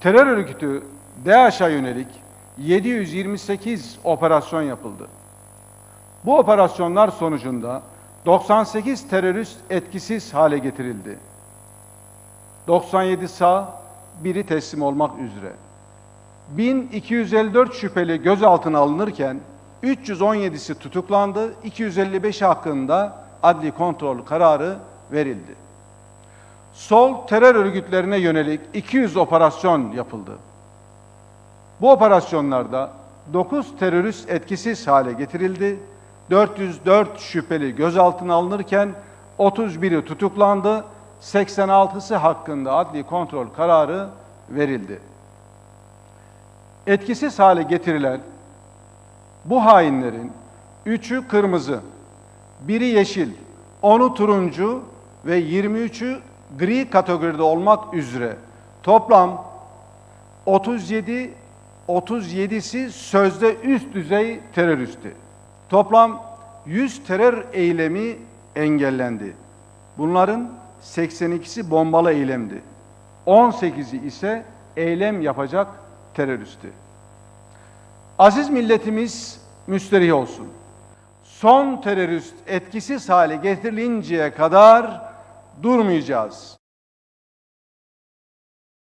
Terör örgütü DAEŞ'a yönelik 728 operasyon yapıldı. Bu operasyonlar sonucunda 98 terörist etkisiz hale getirildi. 97 sağ, biri teslim olmak üzere. 1254 şüpheli gözaltına alınırken 317'si tutuklandı, 255 hakkında adli kontrol kararı verildi. Sol terör örgütlerine yönelik 200 operasyon yapıldı. Bu operasyonlarda 9 terörist etkisiz hale getirildi. 404 şüpheli gözaltına alınırken 31'i tutuklandı. 86'sı hakkında adli kontrol kararı verildi. Etkisiz hale getirilen bu hainlerin üçü kırmızı, biri yeşil, onu turuncu ve 23'ü gri kategoride olmak üzere toplam 37 37'si sözde üst düzey teröristi. Toplam 100 terör eylemi engellendi. Bunların 82'si bombalı eylemdi. 18'i ise eylem yapacak teröristi. Aziz milletimiz müsterih olsun. Son terörist etkisiz hale getirilinceye kadar durmayacağız.